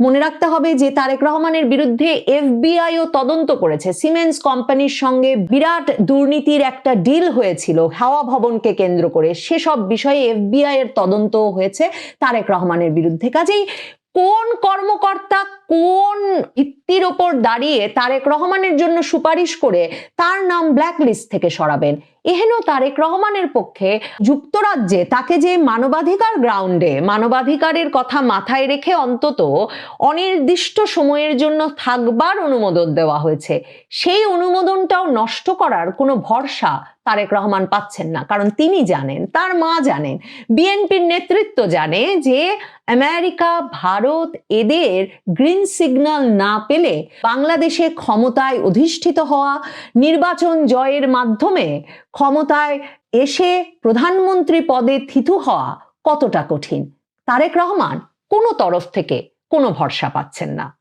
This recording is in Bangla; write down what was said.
মনে রাখতে হবে যে তারেক রহমানের বিরুদ্ধে এফবিআইও তদন্ত করেছে। সিমেন্স কোম্পানির সঙ্গে বিরাট দুর্নীতির একটা ডিল হয়েছিল, হাওয়া ভবনকে কেন্দ্র করে। সেসব বিষয়ে এফবিআই এর তদন্ত হয়েছে তারেক রহমানের বিরুদ্ধে। কাজেই কোন কর্মকর্তা কোন ভিত্তির ওপর দাঁড়িয়ে তারেক রহমানের জন্য সুপারিশ করে তার নাম ব্ল্যাক লিস্ট থেকে সরাবেন? এহেন তারেক রহমানের পক্ষে যুক্তরাজ্যে তাকে যে মানবাধিকার গ্রাউন্ডে, মানবাধিকারের কথা মাথায় রেখে অন্তত অনির্দিষ্ট সময়ের জন্য থাকবার অনুমোদন দেওয়া হয়েছে, সেই অনুমোদনটাও নষ্ট করার কোনো ভরসা তারেক রহমান পাচ্ছেন না। কারণ তিনি জানেন, তার মা জানেন, বিএনপির নেতৃত্ব জানে যে আমেরিকা, ভারত এদের গ্রিন সিগন্যাল না পেলে বাংলাদেশে ক্ষমতায় অধিষ্ঠিত হওয়া, নির্বাচন জয়ের মাধ্যমে ক্ষমতায় এসে প্রধানমন্ত্রী পদে থিতু হওয়া কতটা কঠিন? তারেক রহমান কোনো তরফ থেকে কোনো ভরসা পাচ্ছেন না।